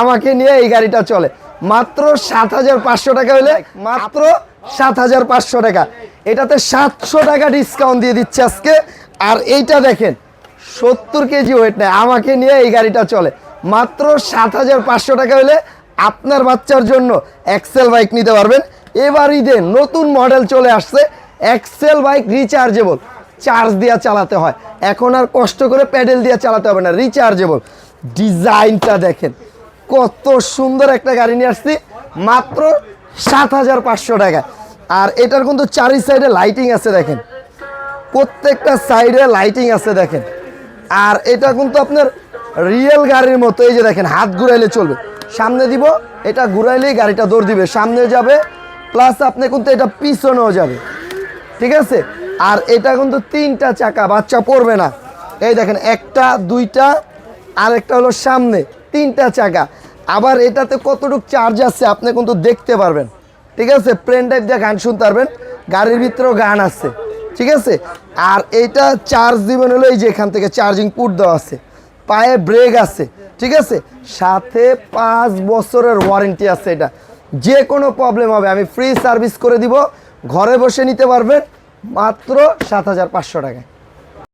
আমাকে নিয়ে এই গাড়িটা চলে। মাত্র সাত হাজার পাঁচশো টাকা হলে, মাত্র সাত হাজার পাঁচশো টাকা। এটাতে সাতশো টাকা ডিসকাউন্ট দিয়ে দিচ্ছে আজকে। আর এইটা দেখেন, সত্তর কেজি ওয়েট নেই আমাকে নিয়ে এই গাড়িটা চলে। মাত্র সাত হাজার পাঁচশো টাকা হলে আপনার বাচ্চার জন্য এক্সেল বাইক নিতে পারবেন। এবার ঈদে নতুন মডেল চলে আসছে। এক্সেল বাইক রিচার্জেবল চার্জ দিয়ে চালাতে হয়। এখন আর কষ্ট করে প্যাডেল দিয়ে চালাতে হবে না রিচার্জেবল ডিজাইনটা দেখেন। কত সুন্দর একটা গাড়ি নিয়ে আসছি, মাত্র সাত হাজার পাঁচশো টাকা। আর এটার কিন্তু চারি সাইডে লাইটিং আছে দেখেন। প্রত্যেকটা সাইডে লাইটিং আছে দেখেন। আর এটা কিন্তু আপনার রিয়েল গাড়ির মতো, এই যে দেখেন, হাত ঘুরাইলে চলবে। সামনে দিব, এটা ঘুরাইলেই গাড়িটা দৌড় দিবে। সামনে যাবে প্লাস আপনি কিন্তু এটা পিছনেও যাবে। ঠিক আছে? আর এটা কিন্তু তিনটা চাকা, বাচ্চা পড়বে না। এই দেখেন, একটা, দুইটা আর একটা হলো সামনে, তিনটা চাকা। আবার এটাতে কতটুকু চার্জ আছে আপনি কিন্তু দেখতে পারবেন। ঠিক আছে? প্লেন টাইপ দিয়ে গান শুনতে পারবেন। গাড়ির ভিতরেও গান আছে। ঠিক আছে? আর এইটা চার্জ দিবেন হলো এই যে এখান থেকে চার্জিং পুট দেওয়া আছে। পায়ে ব্রেক আছে। ঠিক আছে? সাথে পাঁচ বছরের ওয়ারেন্টি আছে এটা। যে কোনো প্রবলেম হবে, আমি ফ্রি সার্ভিস করে দিব। ঘরে বসে নিতে পারবেন মাত্র সাত হাজার পাঁচশো টাকায়।